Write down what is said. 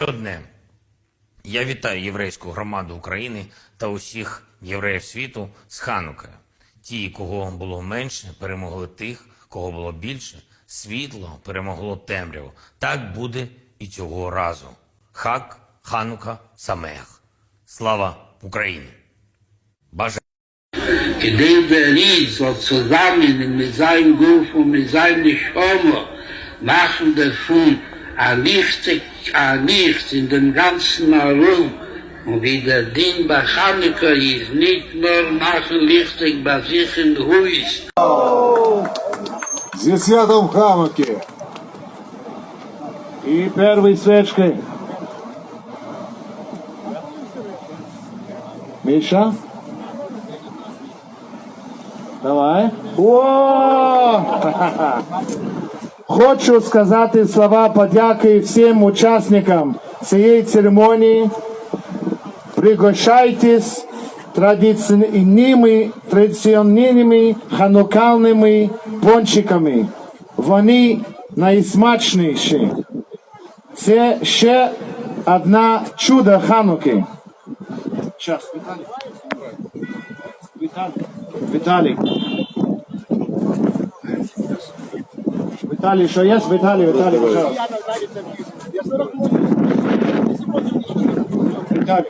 Одне я вітаю єврейську громаду України та усіх євреїв світу з Хануки. Ті, кого було менше, перемогли тих, кого було більше. Світло перемогло темряву. Так буде і цього разу. Хак, ханука, самех. Слава Україні! Бажаю! Machen der ein Licht, ein Licht in dem ganzen Raum. Und wie der Ding bei Chanukka ist, nicht nur machen Licht bei sich in Huis, Зі святом Хануки! І перший свечки. Міша? Давай. О! Хочу сказати слова подяки всім учасникам цієї церемонії. Пригощайтесь традиційними, традиційними ханукальними пончиками. Вони найсмачніші. Це ще одна чудо Хануки. Щас, Віталій. Віталій. Віталій. Віталій, що є? Віталій, Віталій, пожалуйста. Віталій.